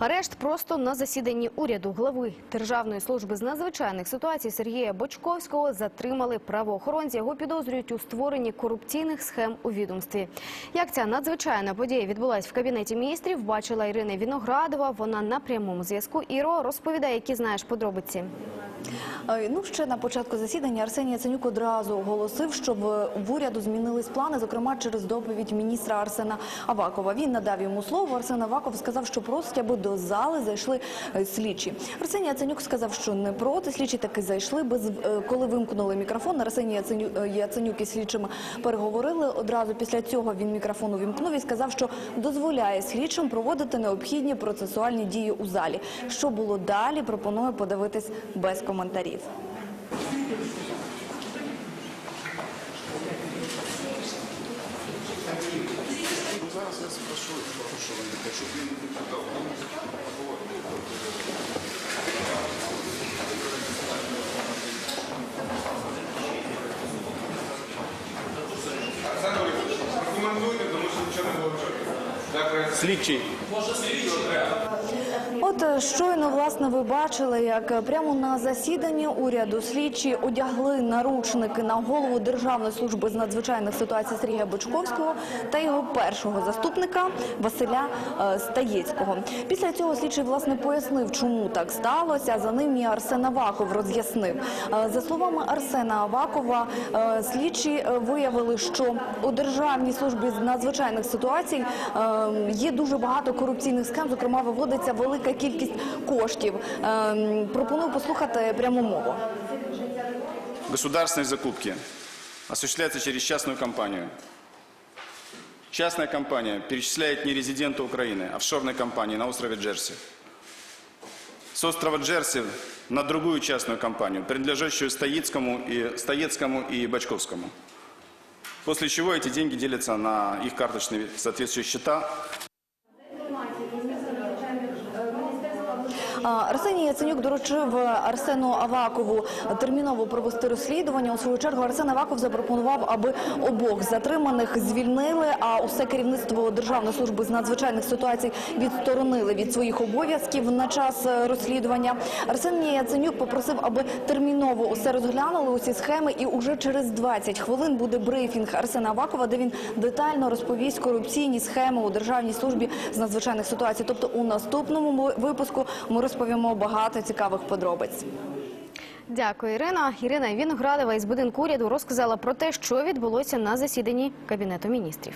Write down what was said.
Арешт просто на засіданні уряду глави Державної служби з надзвичайних ситуацій Сергія Бочковського затримали правоохоронці. Його підозрюють у створенні корупційних схем у відомстві. Як ця надзвичайна подія відбулась в кабінеті міністрів, бачила Ірина Віноградова. Вона на прямому зв'язку. Іро розповідає, які знаєш подробиці. Е, Ну, ще на початку засідання Арсеній Яценюк одразу оголосив, що в, в уряду змінились плани, зокрема через доповідь міністра Арсена Авакова. Він надав йому слово. Арсен Аваков сказав, що просить, аби до зали зайшли е, слідчі. Арсеній Яценюк сказав, що не проти. Слідчі таки зайшли. Без е, коли вимкнули мікрофон, Арсеній е, Яценюк із слідчими переговорили. Одразу після цього він мікрофон увімкнув і сказав, що дозволяє слідчим проводити необхідні процесуальні дії у залі. Що було далі, пропоную подивитись без коментарів. Зараз я спрошу, що вони хочуть. Він депутат. Олександр Олексійович, рекомендуйте, тому що нічого не було вчора. Дякую. Слідчий. От е, щойно власне ви бачили, як е, прямо на засіданні уряду слідчі одягли наручники на голову Державної служби з надзвичайних ситуацій Сергія Бочковського та його першого заступника Василя е, Стаєцького. Після цього слідчий власне пояснив, чому так сталося. За ним і Арсен Аваков роз'яснив. За словами Арсена Авакова, слідчі виявили, що у Державній службі з надзвичайних ситуацій е, є дуже багато корупційних схем. Зокрема, виводиться велика кількість коштів. Е, Пропоную послухати пряму мову. Государственные закупки осуществляются через частную компанию. Частная компания перечисляет не резидента Украины, а офшорной компании на острове Джерси. С острова Джерси на другую частную компанию, принадлежащую Стоецкому и, Стоецкому и Бочковскому. После чего эти деньги делятся на их карточные соответствующие счета Арсеній Яценюк доручив Арсену Авакову терміново провести розслідування. У свою чергу Арсен Аваков запропонував, аби обох затриманих звільнили, а усе керівництво Державної служби з надзвичайних ситуацій відсторонили від своїх обов'язків на час е, розслідування. Арсеній Яценюк попросив, аби терміново усе розглянули усі схеми, і уже через 20 хвилин буде брифінг Арсена Авакова, де він детально розповість корупційні схеми у Державній службі з надзвичайних ситуацій. Тобто, у наступному випуску ми розповімо багато цікавих подробиць. Дякую, Ірина. Ірина Вінградова із будинку уряду розказала про те, що відбулося на засіданні кабінету міністрів.